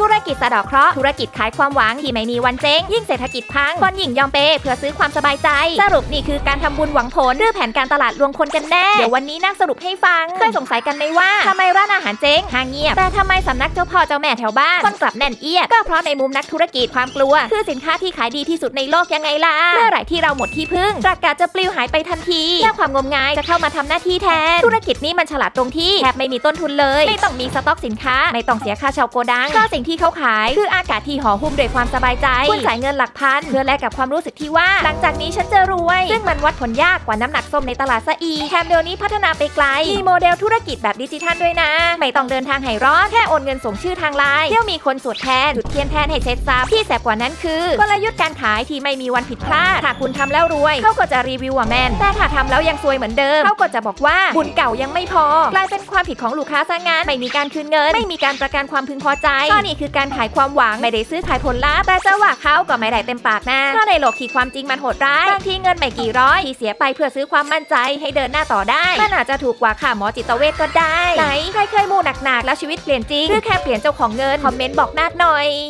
ธุรกิจสะดอกเคราะห์ธุรกิจขายความหวังที่ไม่มีวันเจ๊งยิ่งเศรษฐกิจพังคนหญิงยอมเปย์เพื่อซื้อความสบายใจ สรุปนี่คือการทำบุญหวังผลหรือแผนการตลาดลวงคนกันแน่ เดี๋ยววันนี้นั่งสรุปให้ฟัง เคยสงสัยกันไหมว่าทำไมร้านอาหารเจ๊งห้างเงียบ แต่ทำไมสำนักเจ้าพ่อเจ้าแม่แถวบ้านคนกลับแน่นเอียดก็เพราะในมุมนักธุรกิจความกลัว คือสินค้าที่ขายดีที่สุดในโลกยังไงล่ะเมื่อไหร่ที่เราหมดที่พึ่งประกาศจะปลิวหายไปทันทีและความงมงายจะเข้ามาทำหน้าที่แทน ธุรกิจนี้มันฉลาดตรงที่แทบไม่มีต้นทุนเลย ไม่ต้องมีสต็อกสินค้า ไม่ต้องเสียค่าเช่าโกดังก็สิ่งที่เขาขาย คืออากาศที่ห่อหุ้มด้วยความสบายใจคุณจ่ายเงินหลักพันเพื่อแลกกับความรู้สึกที่ว่า หลังจากนี้ฉันจะรวย ซึ่งมันวัดผลยากกว่าน้ำหนักส้มในตลาดซะอีกแถมเดี๋ยวนี้พัฒนาไปไกลมีโมเดลธุรกิจแบบดิจิทัลด้วยนะ ไม่ต้องเดินทางให้ร้อนแค่โอนเงินส่งชื่อทางไลน์เที่ยวมีคนสวดแทนจุดเทียนแทนให้เสร็จสับที่แสบกว่านั้นคือกลยุทธ์การขายที่ไม่มีวันผิดพลาดถ้าคุณทำแล้วรวยเขาก็จะรีวิวว่าแมนแต่ถ้าทำแล้วยังซวยเหมือนเดิมเขาก็จะบอกว่าบุญเก่ายังไม่พอ กลายเป็นความผิดของลูกค้าซะงั้นไม่มีการคืนเงิน ไม่มีการประกันความพึงพอใจก็นี่คือการขายความหวังไม่ได้ซื้อขายผลลัพธ์แต่จะว่าเขาก็ไม่ได้เต็มปากนะเพราะในโลกที่ความจริงมันโหดร้ายบางทีเงินไม่กี่ร้อยที่เสียไปเพื่อซื้อความมั่นใจให้เดินหน้าต่อได้มันอาจจะถูกกว่าค่าหมอจิตเวชก็ได้ไหนใครเคยมูหนักๆแล้วชีวิตเปลี่ยนจริงหรือแค่เปลี่ยนเจ้าของเงินคอมเมนต์บอกนาดหน่อย